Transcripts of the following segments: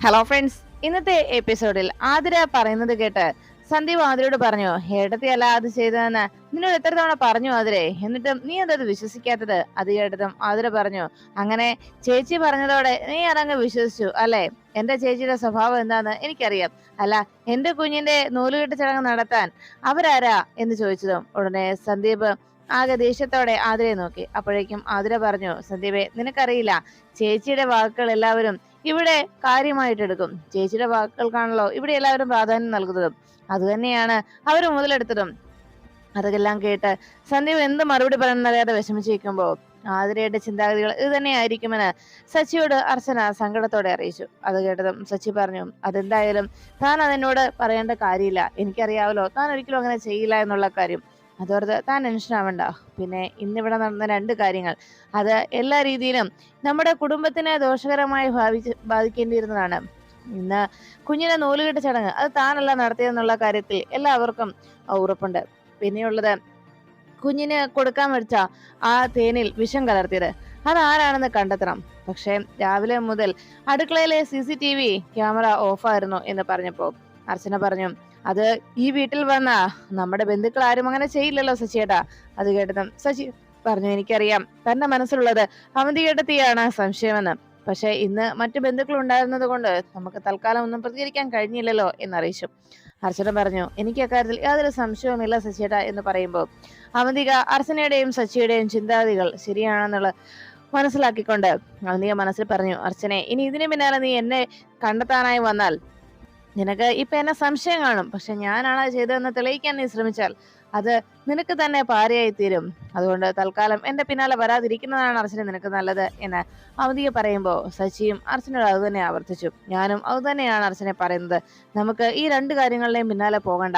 Hello friends ഇന്നത്തെ എപ്പിസോഡിൽ ആതിര പറയുന്നത് കേട്ട് സന്ദീപ് ആതിരയോട് പറഞ്ഞു ഏട്ടത്തി അല്ല അത് ചെയ്തതെന്ന്. നിന്നോട് എത്ര തവണ പറഞ്ഞു ആതിരെ? എന്നിട്ടും നീ അതത് വിശ്വസിക്കാത്തത്? അത് കേട്ടതും ആതിര പറഞ്ഞു അങ്ങനെ ചേച്ചി പറഞ്ഞതോടെ നീ അതങ്ങ് വിശ്വസിച്ചു അല്ലേ? എന്റെ ചേച്ചിയുടെ സ്വഭാവം എന്താന്ന് എനിക്കറിയാം. അല്ല എന്റെ കുഞ്ഞിന്റെ നൂലുകെട്ട് ചടങ്ങ് നടത്താൻ അവരാരാ? എന്ന് ചോദിച്ചതും ഉടനെ സന്ദീപ് ആകെ ദേഷ്യത്തോടെ ആതിരയെ നോക്കി. അപ്പോഴേക്കും ആതിര പറഞ്ഞു സന്ദീപെ നിനക്കറിയില്ല. ചേച്ചിയുടെ വാക്കുകൾ എല്ലാവരും ഇവിടെ കാര്യമായിട്ട് എടുക്കും ചേച്ചിയുടെ വാക്കുകൾക്കാണല്ലോ ഇവിടെ എല്ലാവരും പ്രാധാന്യം നൽകുന്നതും അതുതന്നെയാണ് അവർ മുതലെടുത്തതും. അതെല്ലാം കേട്ട് സന്ദീപ് എന്ത് മറുപടി പറയുന്നറിയാതെ വിഷമിച്ചിരിക്കുമ്പോൾ ആതിരയുടെ ചിന്താഗതികൾ ഇത് തന്നെയായിരിക്കുമെന്ന് സച്ചിയോട് അർച്ചന സങ്കടത്തോടെ അറിയിച്ചു. അത് കേട്ടതും സച്ചി പറഞ്ഞു അതെന്തായാലും താൻ അതിനോട് പറയേണ്ട കാര്യമില്ല. എനിക്കറിയാവല്ലോ താൻ ഒരിക്കലും അങ്ങനെ ചെയ്യില്ല എന്നുള്ള കാര്യം. അതോർത്ത് താൻ ടെൻഷൻ ആവണ്ട. പിന്നെ ഇന്നിവിടെ നടന്ന രണ്ട് കാര്യങ്ങൾ. അത് എല്ലാ രീതിയിലും നമ്മുടെ കുടുംബത്തിനെ ദോഷകരമായി ഭാവിച്ച് ബാധിക്കേണ്ടിയിരുന്നതാണ്. ഇന്ന് കുഞ്ഞിനെ നൂലുകെട്ട് ചടങ്ങ് അത് താനല്ല നടത്തിയെന്നുള്ള കാര്യത്തിൽ എല്ലാവർക്കും ഉറപ്പുണ്ട്. പിന്നെയുള്ളത് കുഞ്ഞിന് കൊടുക്കാൻ വെച്ച ആ തേനിൽ വിഷം കലർത്തിയത്. അതാരാണെന്ന് കണ്ടെത്തണം. പക്ഷേ രാവിലെ മുതൽ അടുക്കളയിലെ C C T V camera ഓഫായിരുന്നു എന്ന് പറഞ്ഞപ്പോൾ അർച്ചന പറഞ്ഞു അത് ഈ വീട്ടിൽ വന്ന നമ്മുടെ ബന്ധുക്കൾ ആരും അങ്ങനെ ചെയ്യില്ലല്ലോ സച്ചിയേട്ടാ. അത് കേട്ടതും സച്ചി പറഞ്ഞു എനിക്കറിയാം. തന്റെ മനസ്സിലുള്ളത് അവന്തി കേട്ടത്തിയാണ് സംശയമെന്ന്. പക്ഷെ ഇന്ന് മറ്റു ബന്ധുക്കൾ ഉണ്ടായിരുന്നത് കൊണ്ട് നമുക്ക് തൽക്കാലം ഒന്നും പ്രതികരിക്കാൻ കഴിഞ്ഞില്ലല്ലോ എന്നറിയിച്ചു. അർച്ചന പറഞ്ഞു എനിക്ക് അക്കാര്യത്തിൽ യാതൊരു സംശയവുമില്ല സച്ചിയേട്ട എന്ന് പറയുമ്പോൾ അവന്തിക അർച്ചനയുടെയും സച്ചിയുടെയും ചിന്താഗതികൾ ശരിയാണെന്നുള്ള മനസ്സിലാക്കിക്കൊണ്ട് അവന്തിക മനസ്സിൽ പറഞ്ഞു അർച്ചനെ ഇനി ഇതിനു പിന്നാലെ നീ എന്നെ കണ്ടെത്താനായി വന്നാൽ നിനക്ക് ഇപ്പൊ എന്നെ സംശയം കാണും. പക്ഷെ ഞാനാണ് ചെയ്തതെന്ന് തെളിയിക്കാൻ നീ ശ്രമിച്ചാൽ അത് നിനക്ക് തന്നെ പാരയായി തീരും അതുകൊണ്ട് തൽക്കാലം എന്റെ പിന്നാലെ വരാതിരിക്കുന്നതാണ് അർച്ചന നിനക്ക് നല്ലത് എന്ന് അവധിയെ പറയുമ്പോൾ സച്ചിയും അർച്ചനോട് അത് തന്നെ ആവർത്തിച്ചു. ഞാനും അത് തന്നെയാണ് അർച്ചനെ പറയുന്നത്. നമുക്ക് ഈ രണ്ട് കാര്യങ്ങളുടെയും പിന്നാലെ പോകണ്ട.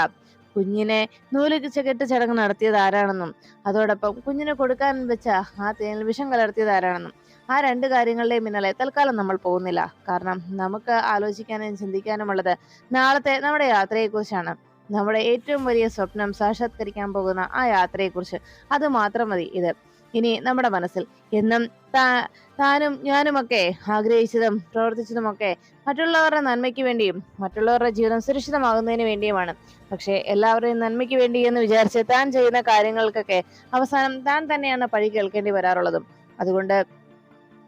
കുഞ്ഞിനെ നൂലിച്ച് കെട്ട് ചടങ്ങ് നടത്തിയത് ആരാണെന്നും അതോടൊപ്പം കുഞ്ഞിനെ കൊടുക്കാൻ വെച്ച ആ തേനിൽ വിഷം കലർത്തിയത് ആരാണെന്നും. ആ രണ്ട് കാര്യങ്ങളുടെയും പിന്നാലെ തൽക്കാലം നമ്മൾ പോകുന്നില്ല. കാരണം നമുക്ക് ആലോചിക്കാനും ചിന്തിക്കാനുമുള്ളത് നാളത്തെ നമ്മുടെ യാത്രയെക്കുറിച്ചാണ്. നമ്മുടെ ഏറ്റവും വലിയ സ്വപ്നം സാക്ഷാത്കരിക്കാൻ പോകുന്ന ആ യാത്രയെക്കുറിച്ച്. അത് മാത്രം മതി ഇത്. ഇനി നമ്മുടെ മനസ്സിൽ എന്നും താനും ഞാനുമൊക്കെ ആഗ്രഹിച്ചതും പ്രവർത്തിച്ചതുമൊക്കെ മറ്റുള്ളവരുടെ നന്മയ്ക്ക് വേണ്ടിയും മറ്റുള്ളവരുടെ ജീവിതം സുരക്ഷിതമാകുന്നതിന് വേണ്ടിയുമാണ്. പക്ഷേ എല്ലാവരുടെയും നന്മയ്ക്ക് വേണ്ടി എന്ന് വിചാരിച്ച് താൻ ചെയ്യുന്ന കാര്യങ്ങൾക്കൊക്കെ അവസാനം താൻ തന്നെയാണ് പഴി കേൾക്കേണ്ടി വരാറുള്ളതും. അതുകൊണ്ട്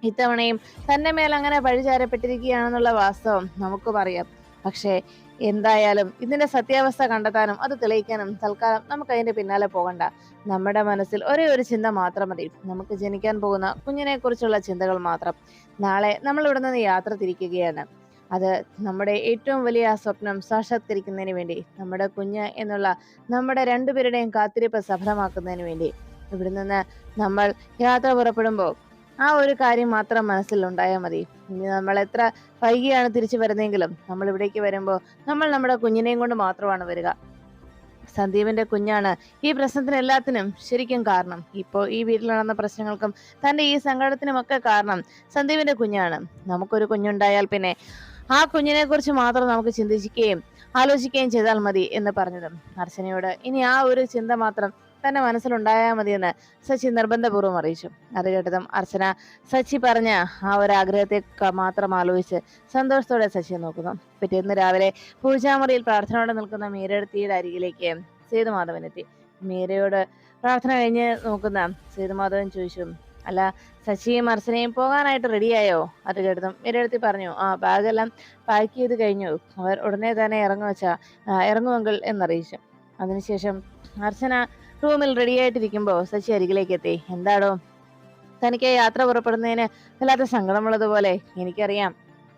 ഇത്തവണയും തന്റെ മേൽ അങ്ങനെ പഴിചാരപ്പെട്ടിരിക്കുകയാണെന്നുള്ള വാസ്തവം നമുക്ക് അറിയാം പക്ഷേ എന്തായാലും ഇതിന്റെ സത്യാവസ്ഥ കണ്ടെത്താനും അത് തെളിയിക്കാനും തൽക്കാലം നമുക്ക് അതിന്റെ പിന്നാലെ പോകണ്ട. നമ്മുടെ മനസ്സിൽ ഒരേ ഒരു ചിന്ത മാത്രം മതി. നമുക്ക് ജനിക്കാൻ പോകുന്ന കുഞ്ഞിനെ കുറിച്ചുള്ള ചിന്തകൾ മാത്രം. നാളെ നമ്മൾ ഇവിടെ നിന്ന് യാത്ര തിരിക്കുകയാണ്. അത് നമ്മുടെ ഏറ്റവും വലിയ സ്വപ്നം സാക്ഷാത്കരിക്കുന്നതിന് വേണ്ടി നമ്മുടെ കുഞ്ഞ് എന്നുള്ള നമ്മുടെ രണ്ടുപേരുടെയും കാത്തിരിപ്പ് സഫലമാക്കുന്നതിന് വേണ്ടി. ഇവിടെ നിന്ന് നമ്മൾ യാത്ര പുറപ്പെടുമ്പോൾ ആ ഒരു കാര്യം മാത്രം മനസ്സിൽ ഉണ്ടായാൽ മതി. ഇനി നമ്മൾ എത്ര വൈകിയാണ് തിരിച്ചു വരുന്നെങ്കിലും നമ്മൾ ഇവിടേക്ക് വരുമ്പോൾ നമ്മൾ നമ്മുടെ കുഞ്ഞിനെയും കൊണ്ട് മാത്രമാണ് വരിക. സന്ദീപിന്റെ കുഞ്ഞാണ് ഈ പ്രശ്നത്തിന് എല്ലാത്തിനും ശരിക്കും കാരണം. ഇപ്പോൾ ഈ വീട്ടിൽ നടന്ന പ്രശ്നങ്ങൾക്കും തന്റെ ഈ സങ്കടത്തിനും ഒക്കെ കാരണം സന്ദീപിന്റെ കുഞ്ഞാണ്. നമുക്കൊരു കുഞ്ഞുണ്ടായാൽ പിന്നെ ആ കുഞ്ഞിനെ കുറിച്ച് മാത്രം നമുക്ക് ചിന്തിക്കുകയും ആലോചിക്കുകയും ചെയ്താൽ മതി എന്ന് പറഞ്ഞതും അർച്ചനയോട്. ഇനി ആ ഒരു ചിന്ത മാത്രം തന്റെ മനസ്സിലുണ്ടായാൽ മതിയെന്ന് സച്ചി നിർബന്ധപൂർവം അറിയിച്ചു. അത് കേട്ടതും അർച്ചന സച്ചി പറഞ്ഞ ആ ഒരു ആഗ്രഹത്തെ മാത്രം ആലോചിച്ച് സന്തോഷത്തോടെ സച്ചിയെ നോക്കുന്നു. പിറ്റേന്ന് രാവിലെ പൂജാമുറിയിൽ പ്രാർത്ഥനയോടെ നിൽക്കുന്ന മീരടുത്തിയുടെ അരികിലേക്ക് സേതുമാധവൻ എത്തി. മീരയോട് പ്രാർത്ഥന കഴിഞ്ഞ് നോക്കുന്ന സേതുമാധവൻ ചോദിച്ചു അല്ല സച്ചിയും അർച്ചനയും പോകാനായിട്ട് റെഡിയായോ അത് കേട്ടതും മീരടുത്തി പറഞ്ഞു ആ ബാഗെല്ലാം പാക്ക് ചെയ്ത് കഴിഞ്ഞു. അവർ ഉടനെ തന്നെ ഇറങ്ങുവച്ചാ ഇറങ്ങുമെങ്കിൽ എന്നറിയിച്ചു. അതിനുശേഷം അർച്ചന റൂമിൽ റെഡി ആയിട്ടിരിക്കുമ്പോ സച്ചി അരികിലേക്ക് എത്തി. എന്താടോ? തനിക്ക് യാത്ര പുറപ്പെടുന്നതിന് വല്ലാത്ത സങ്കടമുള്ളതുപോലെ എനിക്കറിയാം.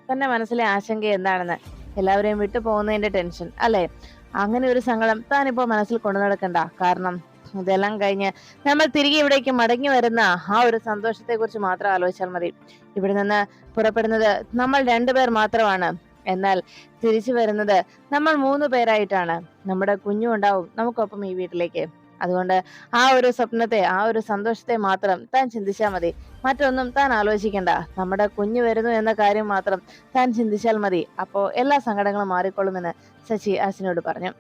തന്റെ മനസ്സിലെ ആശങ്ക എന്താണെന്ന്. എല്ലാവരെയും വിട്ടു പോകുന്നതിന്റെ ടെൻഷൻ അല്ലെ? അങ്ങനെ ഒരു സങ്കടം താനിപ്പോ മനസ്സിൽ കൊണ്ടു നടക്കണ്ട. കാരണം ഇതെല്ലാം കഴിഞ്ഞ് നമ്മൾ തിരികെ ഇവിടേക്ക് മടങ്ങി വരുന്ന ആ ഒരു സന്തോഷത്തെ കുറിച്ച് മാത്രം ആലോചിച്ചാൽ മതി. ഇവിടെ നിന്ന് പുറപ്പെടുന്നത് നമ്മൾ രണ്ടുപേർ മാത്രമാണ്. എന്നാൽ തിരിച്ചു വരുന്നത് നമ്മൾ മൂന്ന് പേരായിട്ടാണ്. നമ്മുടെ കുഞ്ഞുണ്ടാവും നമുക്കൊപ്പം ഈ വീട്ടിലേക്ക്. അതുകൊണ്ട് ആ ഒരു സ്വപ്നത്തെ ആ ഒരു സന്തോഷത്തെ മാത്രം താൻ ചിന്തിച്ചാൽ മതി. മറ്റൊന്നും താൻ ആലോചിക്കണ്ട. നമ്മുടെ കുഞ്ഞു വരുന്നു എന്ന കാര്യം മാത്രം താൻ ചിന്തിച്ചാൽ മതി. അപ്പോ എല്ലാ സങ്കടങ്ങളും മാറിക്കൊള്ളുമെന്ന് ശശി അർച്ചനയോട് പറഞ്ഞു.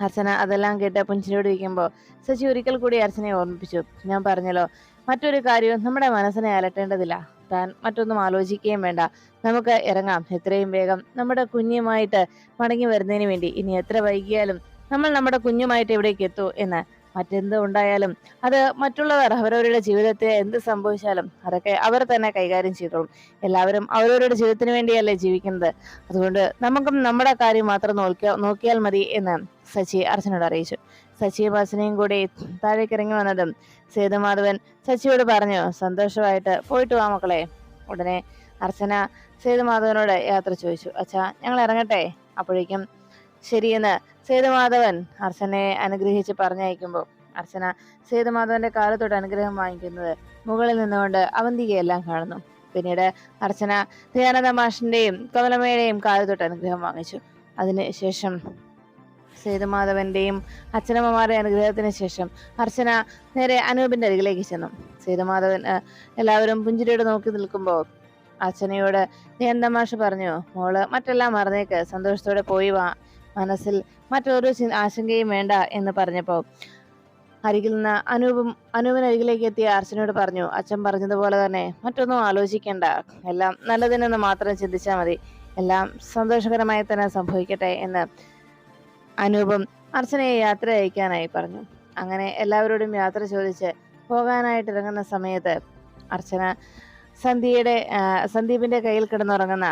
അർച്ചന അതെല്ലാം കേട്ട് പുഞ്ചിനോട് ഇരിക്കുമ്പോൾ ശശി ഒരിക്കൽ കൂടി അർച്ചനയെ ഓർമ്മിപ്പിച്ചു. ഞാൻ പറഞ്ഞല്ലോ മറ്റൊരു കാര്യവും നമ്മുടെ മനസ്സിനെ അലട്ടേണ്ടതില്ല. താൻ മറ്റൊന്നും ആലോചിക്കുകയും വേണ്ട. നമുക്ക് ഇറങ്ങാം. എത്രയും വേഗം നമ്മുടെ കുഞ്ഞുമായിട്ട് മടങ്ങി വരുന്നതിന് വേണ്ടി. ഇനി എത്ര വൈകിയാലും നമ്മൾ നമ്മുടെ കുഞ്ഞുമായിട്ട് എവിടേക്ക് എത്തൂ എന്ന്? മറ്റെന്ത് ഉണ്ടായാലും? അത് മറ്റുള്ളവർ അവരവരുടെ ജീവിതത്തെ എന്ത് സംഭവിച്ചാലും അതൊക്കെ അവർ തന്നെ കൈകാര്യം ചെയ്തോളും. എല്ലാവരും അവരവരുടെ ജീവിതത്തിന് വേണ്ടിയല്ലേ ജീവിക്കുന്നത്. അതുകൊണ്ട് നമുക്കും നമ്മുടെ കാര്യം മാത്രം നോക്കിയാൽ നോക്കിയാൽ മതി എന്ന് സച്ചി അർച്ചനോട് അറിയിച്ചു. സച്ചിയും അർച്ചനയും കൂടി താഴേക്ക് ഇറങ്ങി വന്നതും സേതുമാധവൻ സച്ചിയോട് പറഞ്ഞു സന്തോഷമായിട്ട് പോയിട്ട് വാ മക്കളെ. ഉടനെ അർച്ചന സേതുമാധവനോട് യാത്ര ചോദിച്ചു അച്ഛാ ഞങ്ങൾ ഇറങ്ങട്ടെ? അപ്പോഴേക്കും ശരിയെന്ന് സേതുമാധവൻ അർച്ചനയെ അനുഗ്രഹിച്ച് പറഞ്ഞയക്കുമ്പോൾ അർച്ചന സേതുമാധവന്റെ കാലത്തോട് അനുഗ്രഹം വാങ്ങിക്കുന്നത് മുകളിൽ നിന്നുകൊണ്ട് അവന്തികയെല്ലാം കാണുന്നു. പിന്നീട് അർച്ചന ദയാനന്ദ മാഷിന്റെയും കമലമ്മയുടെയും കാലത്തോട്ട് അനുഗ്രഹം വാങ്ങിച്ചു. അതിനുശേഷം സേതുമാധവന്റെയും അച്ഛനമ്മമാരുടെ അനുഗ്രഹത്തിന് ശേഷം അർച്ചന നേരെ അനൂപിന്റെ അരികിലേക്ക് ചെന്നു. സേതുമാധവൻ എല്ലാവരും പുഞ്ചിരിയോട് നോക്കി നിൽക്കുമ്പോൾ അച്ഛനയോട് ദയാനന്ദമാഷ് പറഞ്ഞു മോൾ മറ്റെല്ലാം മറന്നേക്ക് സന്തോഷത്തോടെ പോയി വാ. മനസ്സിൽ മറ്റൊരു ആശങ്കയും വേണ്ട എന്ന് പറഞ്ഞപ്പോൾ അരികിൽ നിന്ന് അനൂപും അനൂപിനരികിലേക്ക് എത്തിയ അർച്ചനയോട് പറഞ്ഞു അച്ഛൻ പറഞ്ഞതുപോലെ തന്നെ മറ്റൊന്നും ആലോചിക്കേണ്ട. എല്ലാം നല്ലതിനെന്ന് മാത്രം ചിന്തിച്ചാൽ മതി. എല്ലാം സന്തോഷകരമായി തന്നെ സംഭവിക്കട്ടെ എന്ന് അനൂപും അർച്ചനയെ യാത്ര അയക്കാനായി പറഞ്ഞു. അങ്ങനെ എല്ലാവരോടും യാത്ര ചോദിച്ച് പോകാനായിട്ട് ഇറങ്ങുന്ന സമയത്ത് അർച്ചന സന്ധ്യയുടെ സന്ദീപിന്റെ കയ്യിൽ കിടന്നുറങ്ങുന്ന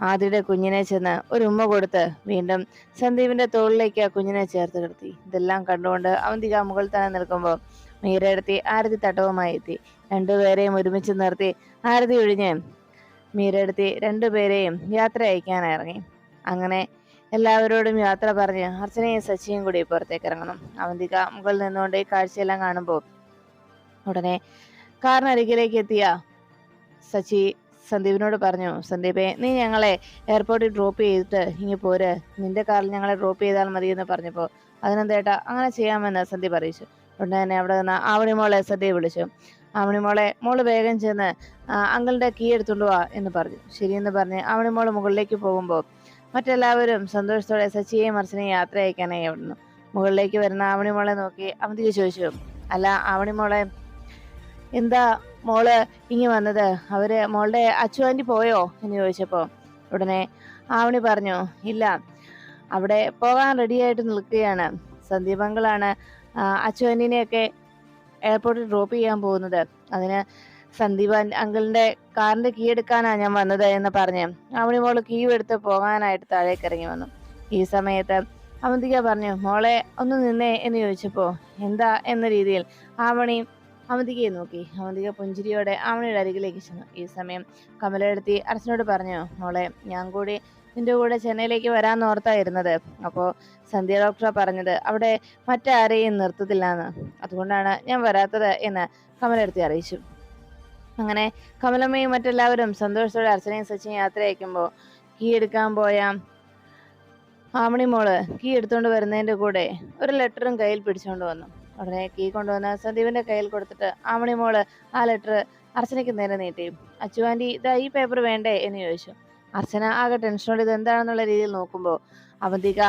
ആദിയുടെ കുഞ്ഞിനെ ചെന്ന് ഒരു ഉമ്മ കൊടുത്ത് വീണ്ടും സന്ദീപിന്റെ തോളിലേക്ക് ആ കുഞ്ഞിനെ ചേർത്ത് കിടത്തി ഇതെല്ലാം കണ്ടുകൊണ്ട് അവന്തിക മുകളിൽ തന്നെ നിൽക്കുമ്പോൾ മീരയെടുത്തി ആരതി തട്ടവുമായി എത്തി. രണ്ടുപേരെയും ഒരുമിച്ച് നിർത്തി ആരതി ഒഴിഞ്ഞ് മീരയെടുത്തി രണ്ടുപേരെയും യാത്ര അയക്കാൻ ഇറങ്ങി. അങ്ങനെ എല്ലാവരോടും യാത്ര പറഞ്ഞ് അർച്ചനയും സച്ചിയും കൂടി പുറത്തേക്ക് ഇറങ്ങണം അവന്തിക മുകളിൽ നിന്നുകൊണ്ട് ഈ കാഴ്ചയെല്ലാം കാണുമ്പോൾ ഉടനെ കാറിനരികിലേക്ക് എത്തിയ സച്ചി സന്ദീപിനോട് പറഞ്ഞു സന്ദീപേ നീ ഞങ്ങളെ എയർപോർട്ടിൽ ഡ്രോപ്പ് ചെയ്തിട്ട് ഇങ്ങനെ പോര്. നിന്റെ കാറിൽ ഞങ്ങളെ ഡ്രോപ്പ് ചെയ്താൽ മതി എന്ന് പറഞ്ഞപ്പോൾ അതിനെന്തേട്ടാ അങ്ങനെ ചെയ്യാമെന്ന് സന്ദീപ് അറിയിച്ചു. ഉടനെ തന്നെ അവിടെ നിന്ന് ആവണി മോളെ സന്ദീപ് വിളിച്ചു. ആവണി മോളെ വേഗം ചെന്ന് അങ്കിളിന്റെ കീ എടുത്തുകൊണ്ട് വാ എന്ന് പറഞ്ഞു. ശരിയെന്ന് പറഞ്ഞ് ആവണി മോൾ മുകളിലേക്ക് പോകുമ്പോൾ മറ്റെല്ലാവരും സന്തോഷത്തോടെ സച്ചിയെയും അർച്ചനെയും യാത്ര അയക്കാനായി അവിടുന്ന്. മുകളിലേക്ക് വരുന്ന ആവണി മോളെ നോക്കി അവന്തിക്ക് ചോദിച്ചു. അല്ല ആവണി മോളെ എന്താ മോൾ ഇങ്ങി വന്നത്. അവർ മോളുടെ അച്ചു ആന്റി പോയോ? എന്ന് ചോദിച്ചപ്പോൾ ഉടനെ ആവണി പറഞ്ഞു ഇല്ല. അവിടെ പോകാൻ റെഡിയായിട്ട് നിൽക്കുകയാണ്. സന്ദീപങ്കളാണ് അച്ചു ആന്റിനെയൊക്കെ എയർപോർട്ടിൽ ഡ്രോപ്പ് ചെയ്യാൻ പോകുന്നത്. അതിന് സന്ദീപ് അങ്കിളിന്റെ കാറിന്റെ കീ എടുക്കാനാണ് ഞാൻ വന്നത് എന്ന് പറഞ്ഞ് ആവണി മോൾ കീ എടുത്ത് പോകാനായിട്ട് താഴേക്ക് ഇറങ്ങി വന്നു. ഈ സമയത്ത് അവന്തിക പറഞ്ഞു മോളെ ഒന്ന് നിന്നേ എന്ന് ചോദിച്ചപ്പോൾ എന്താ? എന്ന രീതിയിൽ ആവണി അവന്തികയെ നോക്കി. അവന്തിക പുഞ്ചിരിയോടെ ആവണിയുടെ അരികിലേക്ക് ചെന്നു. ഈ സമയം കമലെടുത്തി അർച്ചനോട് പറഞ്ഞു മോളെ ഞാൻ കൂടി നിന്റെ കൂടെ ചെന്നൈയിലേക്ക് വരാൻ ഓർത്തായിരുന്നത്. അപ്പോൾ സന്ധ്യ ഡോക്ടറാ പറഞ്ഞത് അവിടെ മറ്റാരെയും നിർത്തത്തില്ലാന്ന്. അതുകൊണ്ടാണ് ഞാൻ വരാത്തത് എന്ന് കമലെടുത്തി അറിയിച്ചു. അങ്ങനെ കമലമ്മയും മറ്റെല്ലാവരും സന്തോഷത്തോടെ അർച്ചനയും സച്ചിൻ യാത്ര അയക്കുമ്പോൾ കീ എടുക്കാൻ പോയ ആമണി മോൾ കീ എടുത്തുകൊണ്ട് വരുന്നതിന്റെ കൂടെ ഒരു ലെറ്ററും കയ്യിൽ പിടിച്ചുകൊണ്ട് വന്നു. ഉടനെ കീ കൊണ്ടുവന്ന് സന്ദീപിന്റെ കയ്യിൽ കൊടുത്തിട്ട് ആമണി മോൾ ആ ലെറ്റർ അർച്ചനയ്ക്ക് നേരെ നീട്ടി. അച്ചു ഇതാ ഈ പേപ്പർ വേണ്ടേ? എന്ന് ചോദിച്ചു. അർച്ചന ആകെ ടെൻഷനോട് ഇത് എന്താണെന്നുള്ള രീതിയിൽ നോക്കുമ്പോൾ അവന്തിക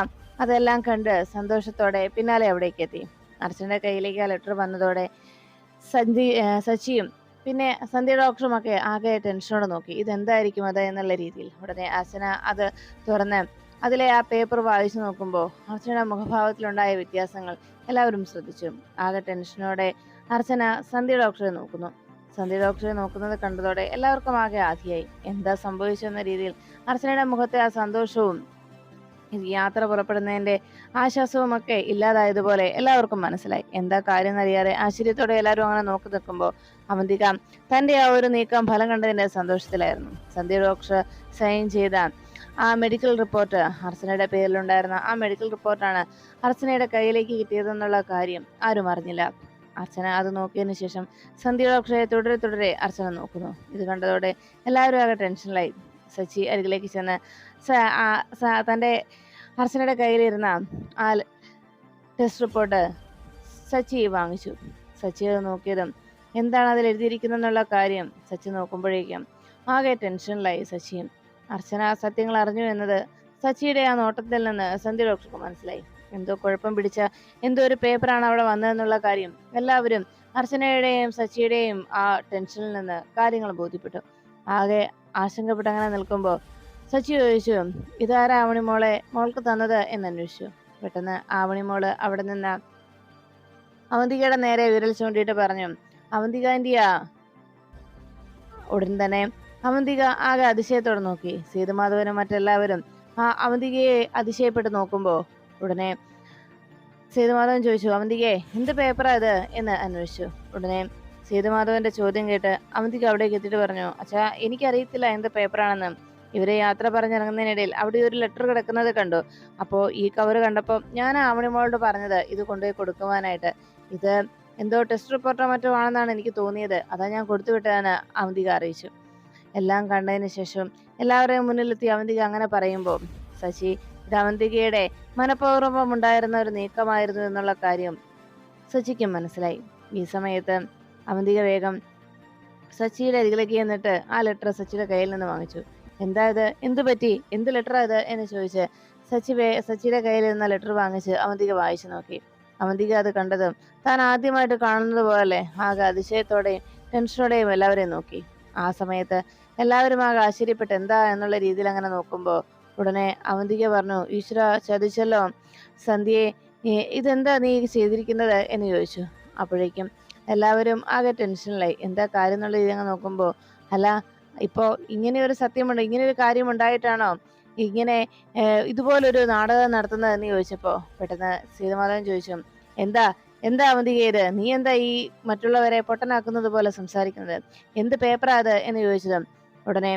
അതെല്ലാം കണ്ട് സന്തോഷത്തോടെ പിന്നാലെ അവിടേക്ക് എത്തി. അർച്ചനയുടെ കയ്യിലേക്ക് ആ ലെറ്റർ വന്നതോടെ സന്ധി സച്ചിയും പിന്നെ സന്ധ്യ ഡോക്ടറുമൊക്കെ ആകെ ടെൻഷനോട് നോക്കി. ഇതെന്തായിരിക്കും അത് എന്നുള്ള രീതിയിൽ. ഉടനെ അർച്ചന അത് തുറന്ന് അതിലെ ആ പേപ്പർ വായിച്ചു നോക്കുമ്പോൾ അർച്ചനയുടെ മുഖഭാവത്തിലുണ്ടായ വ്യത്യാസങ്ങൾ എല്ലാവരും ശ്രദ്ധിച്ചു. ആകെ ടെൻഷനോടെ അർച്ചന സന്ധ്യ ഡോക്ടറെ നോക്കുന്നു. സന്ധ്യ ഡോക്ടറെ നോക്കുന്നത് കണ്ടതോടെ എല്ലാവർക്കും ആകെ ആധിയായി. എന്താ സംഭവിച്ചെന്ന രീതിയിൽ അർച്ചനയുടെ മുഖത്തെ ആ സന്തോഷവും യാത്ര പുറപ്പെടുന്നതിന്റെ ആശ്വാസവും ഒക്കെ ഇല്ലാതായതുപോലെ എല്ലാവർക്കും മനസ്സിലായി. എന്താ കാര്യം എന്നറിയാതെ ആശ്ചര്യത്തോടെ എല്ലാവരും അങ്ങനെ നോക്കി നിൽക്കുമ്പോൾ അവന്തിക തന്റെ ആ ഒരു നീക്കം ഫലം കണ്ടതിന്റെ സന്തോഷത്തിലായിരുന്നു. സന്ധ്യ ഡോക്ടർ സൈൻ ചെയ്ത ആ മെഡിക്കൽ റിപ്പോർട്ട് അർച്ചനയുടെ പേരിലുണ്ടായിരുന്ന ആ മെഡിക്കൽ റിപ്പോർട്ടാണ് അർച്ചനയുടെ കയ്യിലേക്ക് കിട്ടിയതെന്നുള്ള കാര്യം ആരും അറിഞ്ഞില്ല. അർച്ചന അത് നോക്കിയതിനു ശേഷം സന്ധ്യ ഡോക്ടറെ തുടരെ തുടരെ അർച്ചന നോക്കുന്നു. ഇത് കണ്ടതോടെ എല്ലാവരും ആകെ ടെൻഷനിലായി. സച്ചി അരികിലേക്ക് ചെന്ന് തന്റെ അർച്ചനയുടെ കയ്യിലിരുന്ന ആ ടെസ്റ്റ് റിപ്പോർട്ട് സച്ചി വാങ്ങിച്ചു. സച്ചി അത് നോക്കിയതും എന്താണ് അതിൽ എഴുതിയിരിക്കുന്നതെന്നുള്ള കാര്യം സച്ചി നോക്കുമ്പോഴേക്കും ആകെ ടെൻഷനിലായി സച്ചിയും. അർച്ചന സത്യങ്ങൾ അറിഞ്ഞു എന്നത് സച്ചിയുടെ ആ നോട്ടത്തിൽ നിന്ന് സന്ധ്യ ഡോക്ടർക്ക് മനസ്സിലായി. എന്തോ കുഴപ്പം പിടിച്ച എന്തോ ഒരു പേപ്പറാണ് അവിടെ വന്നതെന്നുള്ള കാര്യം എല്ലാവരും അർച്ചനയുടെയും സച്ചിയുടെയും ആ ടെൻഷനിൽ നിന്ന് കാര്യങ്ങൾ ബോധ്യപ്പെട്ടു. ആകെ ആശങ്കപ്പെട്ടങ്ങനെ നിൽക്കുമ്പോൾ സച്ചി ചോദിച്ചു ഇതാരാ ആവണി മോളെ? മോൾക്ക് തന്നത്? എന്ന് അന്വേഷിച്ചു. പെട്ടെന്ന് ആവണി മോൾ അവിടെ നിന്ന് അവന്തികയുടെ നേരെ വിരൽ ചൂണ്ടിയിട്ട് പറഞ്ഞു അവന്തിക ആന്റിയാ ഉടൻ തന്നെ അവന്തിക ആകെ അതിശയത്തോടെ നോക്കി. സീതമാധവനും മറ്റെല്ലാവരും ആ അവന്തികയെ അതിശയപ്പെട്ട് നോക്കുമ്പോൾ ഉടനെ സീതമാധവൻ ചോദിച്ചു അവന്തികയെ എന്ത് പേപ്പറാ ഇത്? എന്ന് അന്വേഷിച്ചു. ഉടനെ സീതമാധവന്റെ ചോദ്യം കേട്ട് അവന്തിക അവിടേക്ക് എത്തിയിട്ട് പറഞ്ഞു അച്ഛാ എനിക്കറിയത്തില്ല എന്ത് പേപ്പറാണെന്ന്. ഇവരെ യാത്ര പറഞ്ഞിറങ്ങുന്നതിനിടയിൽ അവിടെ ഒരു ലെറ്റർ കിടക്കുന്നത് കണ്ടു. അപ്പോൾ ഈ കവർ കണ്ടപ്പോൾ ഞാൻ ആവണിമോളോട് പറഞ്ഞത് ഇത് കൊണ്ടുപോയി കൊടുക്കുവാനായിട്ട്. ഇത് എന്തോ ടെസ്റ്റ് റിപ്പോർട്ടോ മറ്റോ ആണെന്നാണ് എനിക്ക് തോന്നിയത്. അതാ ഞാൻ കൊടുത്തു വിട്ടതെന്ന് അവന്തിക അറിയിച്ചു. എല്ലാം കണ്ടതിന് ശേഷം എല്ലാവരുടെയും മുന്നിലെത്തി അവന്തിക അങ്ങനെ പറയുമ്പോൾ ശശി ഇത് അവന്തികയുടെ മനഃപൂർവം ഉണ്ടായിരുന്ന ഒരു നീക്കമായിരുന്നു എന്നുള്ള കാര്യം സച്ചിക്കും മനസ്സിലായി. ഈ സമയത്ത് അവന്തിക വേഗം സച്ചിയുടെ അരികിലേക്ക് എന്നിട്ട് ആ ലെറ്റർ സച്ചിയുടെ കയ്യിൽ നിന്ന് വാങ്ങിച്ചു. എന്താ ഇത്? എന്ത് പറ്റി? എന്ത് ലെറ്റർ ഇത്? എന്ന് ചോദിച്ച് സച്ചി വേ സച്ചിയുടെ കയ്യിൽ നിന്ന് ലെറ്റർ വാങ്ങിച്ച് അവന്തിക വായിച്ചു നോക്കി. അവന്തിക അത് കണ്ടതും താൻ ആദ്യമായിട്ട് കാണുന്നത് പോലെ ആകെ അതിശയത്തോടെയും ടെൻഷനോടെയും എല്ലാവരെയും നോക്കി. ആ സമയത്ത് എല്ലാവരും ആകെ ആശ്ചര്യപ്പെട്ട് എന്താ? എന്നുള്ള രീതിയിൽ അങ്ങനെ നോക്കുമ്പോൾ ഉടനെ അവന്തിക പറഞ്ഞു ഈശ്വര ചതിച്ചല്ലോ സന്ധ്യയെ ഇതെന്താ നീ ചെയ്തിരിക്കുന്നത്? എന്ന് ചോദിച്ചു. അപ്പോഴേക്കും എല്ലാവരും ആകെ ടെൻഷനിലായി. എന്താ കാര്യം? എന്നുള്ള രീതി അങ്ങ് നോക്കുമ്പോൾ അല്ല ഇപ്പോ ഇങ്ങനെ ഒരു സത്യമുണ്ട് ഇങ്ങനെ ഒരു കാര്യം ഉണ്ടായിട്ടാണോ ഇങ്ങനെ ഇതുപോലൊരു നാടകം നടത്തുന്നത്? എന്ന് ചോദിച്ചപ്പോ പെട്ടെന്ന് സീതമാധവൻ ചോദിച്ചു എന്താ എന്താ അവന്തിക ഇത്? നീ എന്താ ഈ മറ്റുള്ളവരെ പൊട്ടനാക്കുന്നത് പോലെ സംസാരിക്കുന്നത്? എന്ത് പേപ്പറാ അത്? എന്ന് ചോദിച്ചത് ഉടനെ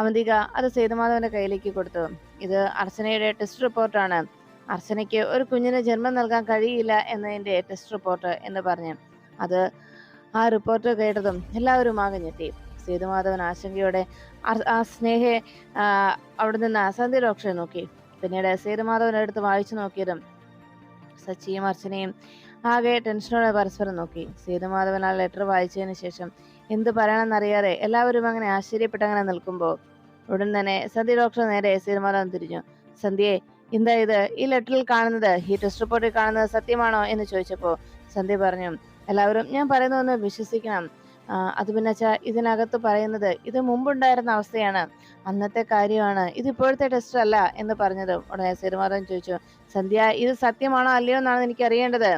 അവന്തിക അത് സേതുമാധവന്റെ കയ്യിലേക്ക് കൊടുത്തു. ഇത് അർച്ചനയുടെ ടെസ്റ്റ് റിപ്പോർട്ടാണ് അർച്ചനയ്ക്ക് ഒരു കുഞ്ഞിന് ജന്മം നൽകാൻ കഴിയില്ല എന്നതിന്റെ ടെസ്റ്റ് റിപ്പോർട്ട് എന്ന് പറഞ്ഞു. അത് ആ റിപ്പോർട്ട് കേട്ടതും എല്ലാവരും ആകെ ഞെട്ടി സേതുമാധവൻ ആശങ്കയോടെ ആ സ്നേഹെ അവിടെ നിന്ന് സന്ധ്യ ഡോക്ടറെ നോക്കി. പിന്നീട് സേതുമാധവൻ അടുത്ത് വായിച്ചു നോക്കിയതും സച്ചിയും അർച്ചനയും ആകെ ടെൻഷനോടെ പരസ്പരം നോക്കി. സേതുമാധവൻ ആ ലെറ്റർ വായിച്ചതിന് ശേഷം എന്ത് പറയണമെന്നറിയാതെ എല്ലാവരും അങ്ങനെ ആശ്ചര്യപ്പെട്ട് അങ്ങനെ നിൽക്കുമ്പോൾ ഉടൻ തന്നെ സന്ധ്യ ഡോക്ടർ നേരെ സിനിമാലം തിരിഞ്ഞു. സന്ധ്യയെ എന്താ ഇത്? ഈ ലെറ്ററിൽ കാണുന്നത് ഈ ടെസ്റ്റ് റിപ്പോർട്ടിൽ കാണുന്നത് സത്യമാണോ എന്ന് ചോദിച്ചപ്പോൾ സന്ധ്യ പറഞ്ഞു എല്ലാവരും ഞാൻ പറയുന്നതൊന്ന് വിശ്വസിക്കണം. അത് പിന്നെ വെച്ചാൽ ഇതിനകത്ത് പറയുന്നത് ഇത് മുമ്പുണ്ടായിരുന്ന അവസ്ഥയാണ്. അന്നത്തെ കാര്യമാണ്. ഇത് ഇപ്പോഴത്തെ ടെസ്റ്റ് അല്ല എന്ന് പറഞ്ഞത് ഉടനെ സിനിമാറൻ ചോദിച്ചു സന്ധ്യ ഇത് സത്യമാണോ അല്ലയോ എന്നാണ് എനിക്ക് അറിയേണ്ടത്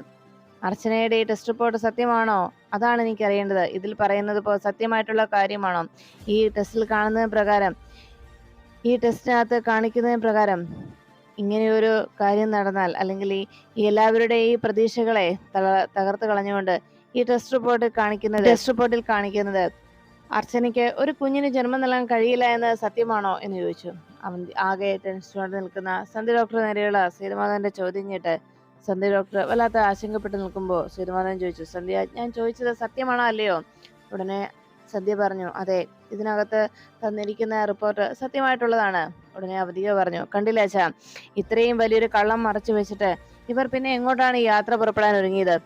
അർച്ചനയുടെ ഈ ടെസ്റ്റ് റിപ്പോർട്ട് സത്യമാണോ? അതാണ് എനിക്ക് അറിയേണ്ടത് ഇതിൽ പറയുന്നത് സത്യമായിട്ടുള്ള കാര്യമാണോ? ഈ ടെസ്റ്റിൽ കാണുന്നതിന് പ്രകാരം ഈ ടെസ്റ്റിനകത്ത് കാണിക്കുന്നതിന് പ്രകാരം ഇങ്ങനെയൊരു കാര്യം നടന്നാൽ അല്ലെങ്കിൽ ഈ എല്ലാവരുടെ എല്ലാവരുടെയും ഈ പ്രതീക്ഷകളെ തകർത്ത് കളഞ്ഞുകൊണ്ട് ഈ ടെസ്റ്റ് റിപ്പോർട്ട് കാണിക്കുന്നത് ടെസ്റ്റ് റിപ്പോർട്ടിൽ കാണിക്കുന്നത് അർച്ചനയ്ക്ക് ഒരു കുഞ്ഞിന് ജന്മം നൽകാൻ കഴിയില്ല എന്ന് സത്യമാണോ എന്ന് ചോദിച്ചു. അവൻ ആകെ ടെൻഷനോടെ നിൽക്കുന്ന സന്ധി ഡോക്ടർ നേരെയുള്ള സീതമാധവന്റെ ചോദ്യം കേട്ട് സന്ധ്യ ഡോക്ടർ വല്ലാത്ത ആശങ്കപ്പെട്ട് നിൽക്കുമ്പോൾ സീതമാധവൻ ചോദിച്ചു സന്ധ്യ ഞാൻ ചോദിച്ചത് സത്യമാണോ അല്ലയോ? ഉടനെ സന്ധ്യ പറഞ്ഞു അതെ ഇതിനകത്ത് തന്നിരിക്കുന്ന റിപ്പോർട്ട് സത്യമായിട്ടുള്ളതാണ്. ഉടനെ അവധിക പറഞ്ഞു കണ്ടില്ല അച്ഛാ ഇത്രയും വലിയൊരു കള്ളം മറച്ചു വെച്ചിട്ട് ഇവർ പിന്നെ എങ്ങോട്ടാണ് യാത്ര പുറപ്പെടാൻ ഒരുങ്ങിയത്?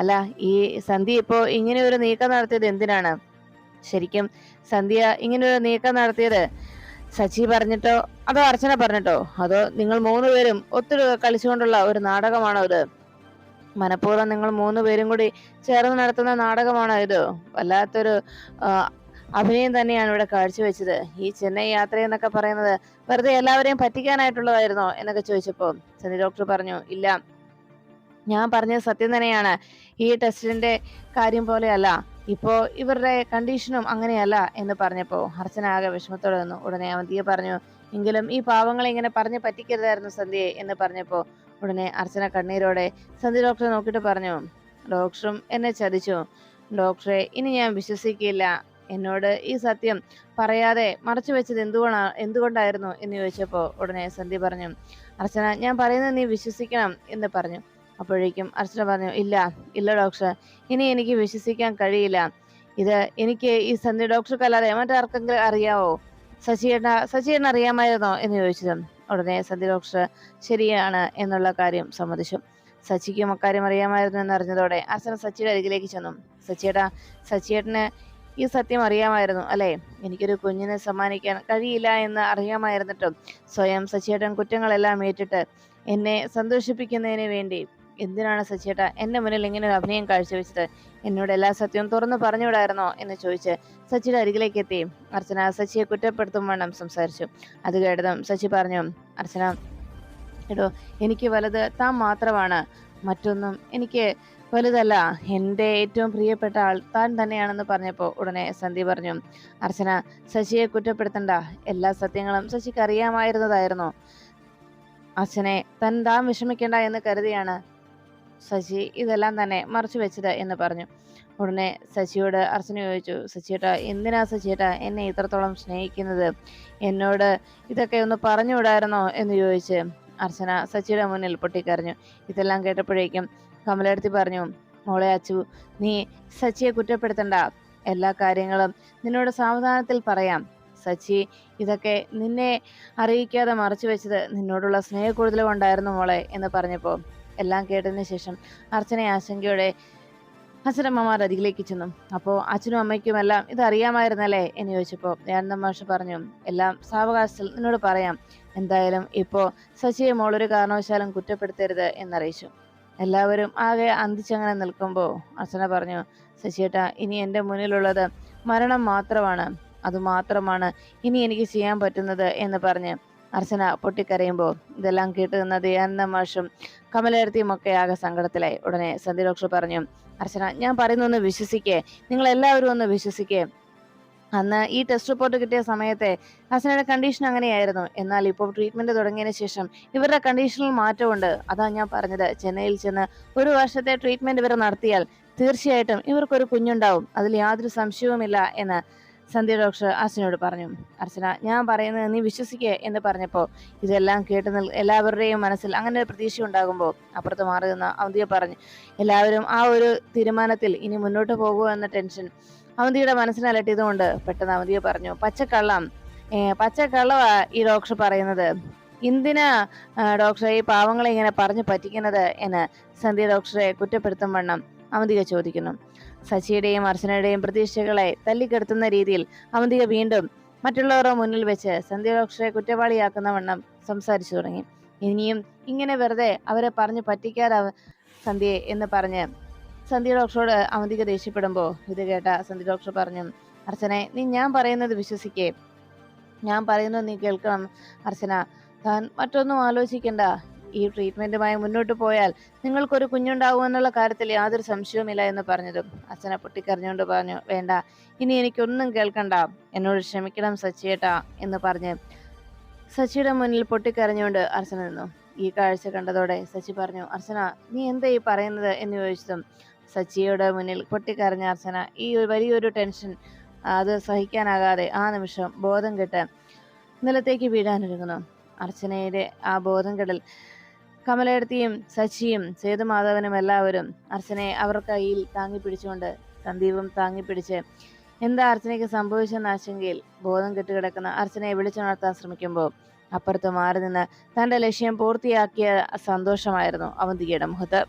അല്ല ഈ സന്ധ്യ ഇപ്പോ ഇങ്ങനെ ഒരു നീക്കം നടത്തിയത് എന്തിനാണ്? ശരിക്കും സന്ധ്യ ഇങ്ങനെ ഒരു നീക്കം നടത്തിയത് സച്ചി പറഞ്ഞിട്ടോ? അതോ അർച്ചന പറഞ്ഞിട്ടോ? അതോ നിങ്ങൾ മൂന്ന് പേരും ഒത്തിരി കളിച്ചുകൊണ്ടുള്ള ഒരു നാടകമാണോ ഇത്? മനഃപൂർവം നിങ്ങൾ മൂന്ന് പേരും കൂടി ചേർന്ന് നടത്തുന്ന നാടകമാണോ ഇത്? വല്ലാത്തൊരു അഭിനയം തന്നെയാണ് ഇവിടെ കാഴ്ചവെച്ചത്. ഈ ചെന്നൈ യാത്ര എന്നൊക്കെ പറയുന്നത് വെറുതെ എല്ലാവരെയും പറ്റിക്കാനായിട്ടുള്ളതായിരുന്നോ എന്നൊക്കെ ചോദിച്ചപ്പോൾ സനി ഡോക്ടർ പറഞ്ഞു ഇല്ല. ഞാൻ പറഞ്ഞത് സത്യം തന്നെയാണ്. ഈ ടെസ്റ്റിന്റെ കാര്യം പോലെയല്ല. ഇപ്പോ ഇവരുടെ കണ്ടീഷനും അങ്ങനെയല്ല എന്ന് പറഞ്ഞപ്പോ അർച്ചന വിഷമത്തോടെ നിന്നു. ഉടനെ അവന്തിയെ പറഞ്ഞു എങ്കിലും ഈ പാവങ്ങളെ ഇങ്ങനെ പറഞ്ഞു പറ്റിക്കരുതായിരുന്നു സന്ധ്യയെ എന്ന് പറഞ്ഞപ്പോ ഉടനെ അർച്ചന കണ്ണീരോടെ സന്ധ്യ ഡോക്ടറെ നോക്കിയിട്ട് പറഞ്ഞു ഡോക്ടറും എന്നെ ചതിച്ചു. ഡോക്ടറെ ഇനി ഞാൻ വിശ്വസിക്കില്ല. എന്നോട് ഈ സത്യം പറയാതെ മറച്ചു വെച്ചത് എന്തുകൊണ്ടാ എന്തുകൊണ്ടായിരുന്നു? എന്ന് ചോദിച്ചപ്പോൾ ഉടനെ സന്ധ്യ പറഞ്ഞു അർച്ചന ഞാൻ പറയുന്നത് നീ വിശ്വസിക്കണം എന്ന് പറഞ്ഞു. അപ്പോഴേക്കും അർച്ചന പറഞ്ഞു ഇല്ല ഇല്ല ഡോക്ടർ ഇനി എനിക്ക് വിശ്വസിക്കാൻ കഴിയില്ല. ഇത് എനിക്ക് ഈ സന്ധ്യ ഡോക്ടർക്കല്ലാതെ മറ്റാർക്കെങ്കിലും അറിയാവോ? സച്ചിയേട്ട സച്ചിയേട്ടൻ അറിയാമായിരുന്നോ? എന്ന് ചോദിച്ചത്. ഉടനെ സന്ധ്യ ഡോക്ടർ ശരിയാണ് എന്നുള്ള കാര്യം സമ്മതിച്ചു. സച്ചിക്കും അക്കാര്യം അറിയാമായിരുന്നു എന്നറിഞ്ഞതോടെ അർച്ചന സച്ചിയുടെ അരികിലേക്ക് ചെന്നു. സച്ചിയേട്ടാ സച്ചിയേട്ടന് ഈ സത്യം അറിയാമായിരുന്നു അല്ലേ? എനിക്കൊരു കുഞ്ഞിനെ സമ്മാനിക്കാൻ കഴിയില്ല എന്ന് അറിയാമായിരുന്നിട്ടും സ്വയം സച്ചിയേട്ടൻ കുറ്റങ്ങളെല്ലാം ഏറ്റിട്ട് എന്നെ സന്തോഷിപ്പിക്കുന്നതിന് വേണ്ടി എന്തിനാണ് സച്ചേട്ട എന്റെ മുന്നിൽ ഇങ്ങനെ ഒരു അഭിനയം കാഴ്ചവെച്ചത്? എന്നോട് എല്ലാ സത്യവും തുറന്നു പറഞ്ഞുവിടായിരുന്നോ? എന്ന് ചോദിച്ച് സച്ചിയുടെ അരികിലേക്ക് എത്തി. അർച്ചന സച്ചിയെ കുറ്റപ്പെടുത്തും വേണം സംസാരിച്ചു. അത് കേട്ടതും സച്ചി പറഞ്ഞു അർച്ചന എടോ എനിക്ക് വലുത് താൻ മാത്രമാണ്. മറ്റൊന്നും എനിക്ക് വലുതല്ല. എന്റെ ഏറ്റവും പ്രിയപ്പെട്ട ആൾ താൻ തന്നെയാണെന്ന് പറഞ്ഞപ്പോൾ ഉടനെ സന്ധി പറഞ്ഞു അർച്ചന ശശിയെ കുറ്റപ്പെടുത്തണ്ട. എല്ലാ സത്യങ്ങളും ശശിക്ക് അറിയാമായിരുന്നതായിരുന്നു. അച്ഛനെ തൻ താൻ വിഷമിക്കേണ്ട എന്ന് കരുതിയാണ് ശശി ഇതെല്ലാം തന്നെ മറച്ചു വെച്ചത് എന്ന് പറഞ്ഞു. ഉടനെ ശശിയോട് അർച്ചന ചോദിച്ചു ശശിയേട്ട എന്തിനാ ശശിയേട്ട എന്നെ ഇത്രത്തോളം സ്നേഹിക്കുന്നത്? എന്നോട് ഇതൊക്കെ ഒന്ന് പറഞ്ഞു പറഞ്ഞുവിടായിരുന്നോ എന്ന് ചോദിച്ച് അർച്ചന ശശിയുടെ മുന്നിൽ പൊട്ടിക്കറിഞ്ഞു ഇതെല്ലാം കേട്ടപ്പോഴേക്കും കമലെടുത്തി പറഞ്ഞു മോളെ അച്ചു നീ സച്ചിയെ കുറ്റപ്പെടുത്തണ്ട. എല്ലാ കാര്യങ്ങളും നിന്നോട് സാവധാനത്തിൽ പറയാം. സച്ചി ഇതൊക്കെ നിന്നെ അറിയിക്കാതെ മറച്ചു വെച്ചത് നിന്നോടുള്ള സ്നേഹക്കൂടുതലും ഉണ്ടായിരുന്നു മോളെ എന്ന് പറഞ്ഞപ്പോൾ എല്ലാം കേട്ടതിന് ശേഷം അർച്ചന ആശങ്കയോടെ അച്ഛനമ്മമാർ അരികിലേക്ക് ചെന്നു. അപ്പോൾ അച്ഛനും അമ്മയ്ക്കും എല്ലാം ഇത് എന്ന് ചോദിച്ചപ്പോൾ ഞാൻ മാഷ് പറഞ്ഞു എല്ലാം സാവകാശത്തിൽ നിന്നോട് പറയാം. എന്തായാലും ഇപ്പോൾ ശശിയെ മോളൊരു കാരണവശാലും കുറ്റപ്പെടുത്തരുത് എന്നറിയിച്ചു. എല്ലാവരും ആകെ അന്തിച്ചങ്ങനെ നിൽക്കുമ്പോൾ അർച്ചന പറഞ്ഞു ശശിയേട്ട ഇനി എന്റെ മുന്നിലുള്ളത് മരണം മാത്രമാണ്. അതുമാത്രമാണ് ഇനി എനിക്ക് ചെയ്യാൻ പറ്റുന്നത് എന്ന് പറഞ്ഞ് അർച്ചന പൊട്ടിക്കരയുമ്പോൾ ഇതെല്ലാം കേട്ട് ദയാനന്ദ മാഷും കമലേർത്തിയും ഒക്കെ ആകെ സങ്കടത്തിലായി. ഉടനെ സന്ധി ഡോക്ടർ പറഞ്ഞു അർച്ചന ഞാൻ പറയുന്നൊന്ന് വിശ്വസിക്കേ. നിങ്ങൾ എല്ലാവരും ഒന്ന് വിശ്വസിക്കേ. അന്ന് ഈ ടെസ്റ്റ് റിപ്പോർട്ട് കിട്ടിയ സമയത്തെ ഹസനയുടെ കണ്ടീഷൻ അങ്ങനെയായിരുന്നു. എന്നാൽ ഇപ്പോൾ ട്രീറ്റ്മെന്റ് തുടങ്ങിയതിന് ശേഷം ഇവരുടെ കണ്ടീഷനിൽ മാറ്റമുണ്ട്. അതാ ഞാൻ പറഞ്ഞത്. ചെന്നൈയിൽ ചെന്ന് ഒരു വർഷത്തെ ട്രീറ്റ്മെന്റ് ഇവർ നടത്തിയാൽ തീർച്ചയായിട്ടും ഇവർക്കൊരു കുഞ്ഞുണ്ടാവും. അതിൽ യാതൊരു സംശയവുമില്ല എന്ന് സന്ധ്യ ഡോക്ടർ അർച്ചനയോട് പറഞ്ഞു അർച്ചന ഞാൻ പറയുന്നത് നീ വിശ്വസിക്കുക എന്ന് പറഞ്ഞപ്പോൾ ഇതെല്ലാം കേട്ട് നിൽ എല്ലാവരുടെയും മനസ്സിൽ അങ്ങനെ ഒരു പ്രതീക്ഷ ഉണ്ടാകുമ്പോൾ അപ്പുറത്ത് മാറി നിന്ന് അവന്തിയെ പറഞ്ഞു എല്ലാവരും ആ ഒരു തീരുമാനത്തിൽ ഇനി മുന്നോട്ട് പോകുമോ എന്ന ടെൻഷൻ അവന്തിയുടെ മനസ്സിനെ അലട്ടിയതുകൊണ്ട് പെട്ടെന്ന് അവന്തിയെ പറഞ്ഞു പച്ചക്കള്ളം പച്ചക്കള്ളവാ ഈ ഡോക്ടർ പറയുന്നത്. എന്തിനാ ഡോക്ടറെ ഈ പാവങ്ങളെ ഇങ്ങനെ പറഞ്ഞു പറ്റിക്കുന്നത്? എന്ന് സന്ധ്യ ഡോക്ടറെ കുറ്റപ്പെടുത്തും വണ്ണം അവന്തിക ചോദിക്കുന്നു. സച്ചിയുടെയും അർച്ചനയുടെയും പ്രതീക്ഷകളെ തല്ലിക്കെടുത്തുന്ന രീതിയിൽ അവന്തിക വീണ്ടും മറ്റുള്ളവരുടെ മുന്നിൽ വെച്ച് സന്ധ്യ ഡോക്ടറെ കുറ്റവാളിയാക്കുന്ന വണ്ണം സംസാരിച്ചു തുടങ്ങി. ഇനിയും ഇങ്ങനെ വെറുതെ അവരെ പറഞ്ഞു പറ്റിക്കാതെ സന്ധ്യയെ എന്ന് പറഞ്ഞ് സന്ധ്യ ഡോക്ടറോട് അവന്തിക ദേഷ്യപ്പെടുമ്പോൾ ഇത് കേട്ട സന്ധ്യ ഡോക്ടർ പറഞ്ഞു അർച്ചനെ നീ ഞാൻ പറയുന്നത് വിശ്വസിക്കേ. ഞാൻ പറയുന്നത് നീ കേൾക്കണം അർച്ചന. താൻ മറ്റൊന്നും ആലോചിക്കണ്ട. ഈ ട്രീറ്റ്മെന്റുമായി മുന്നോട്ട് പോയാൽ നിങ്ങൾക്കൊരു കുഞ്ഞുണ്ടാവുമെന്നുള്ള കാര്യത്തിൽ യാതൊരു സംശയവുമില്ല എന്ന് പറഞ്ഞതും അച്ഛനെ പൊട്ടിക്കറിഞ്ഞുകൊണ്ട് പറഞ്ഞു വേണ്ട ഇനി എനിക്കൊന്നും കേൾക്കണ്ട. എന്നോട് ക്ഷമിക്കണം സച്ചിയേട്ടാ എന്ന് പറഞ്ഞ് സച്ചിയുടെ മുന്നിൽ പൊട്ടിക്കരഞ്ഞുകൊണ്ട് അർച്ചന നിന്നു. ഈ കാഴ്ച കണ്ടതോടെ സച്ചി പറഞ്ഞു അർച്ചന നീ എന്താ ഈ പറയുന്നത്? എന്ന് ചോദിച്ചതും സച്ചിയുടെ മുന്നിൽ പൊട്ടിക്കരഞ്ഞ അർച്ചന ഈ വലിയൊരു ടെൻഷൻ അത് സഹിക്കാനാകാതെ ആ നിമിഷം ബോധം കെട്ട് നിലത്തേക്ക് വീഴാനൊരുങ്ങുന്നു. അർച്ചനയുടെ ആ ബോധം കെടൽ കമലയെടുത്തിയും സച്ചിയും സേതുമാധവനും എല്ലാവരും അർച്ചനയെ അവർ കയ്യിൽ താങ്ങി പിടിച്ചുകൊണ്ട് സന്ദീപും താങ്ങി പിടിച്ച് എന്താ അർച്ചനയ്ക്ക് സംഭവിച്ചെന്ന ആശങ്കയിൽ ബോധം കെട്ടുകിടക്കുന്ന അർച്ചനയെ വിളിച്ചുണർത്താൻ ശ്രമിക്കുമ്പോൾ അപ്പുറത്ത് മാറി നിന്ന് തന്റെ ലക്ഷ്യം പൂർത്തിയാക്കിയ സന്തോഷമായിരുന്നു അവന്തികയുടെ മുഖത്ത്.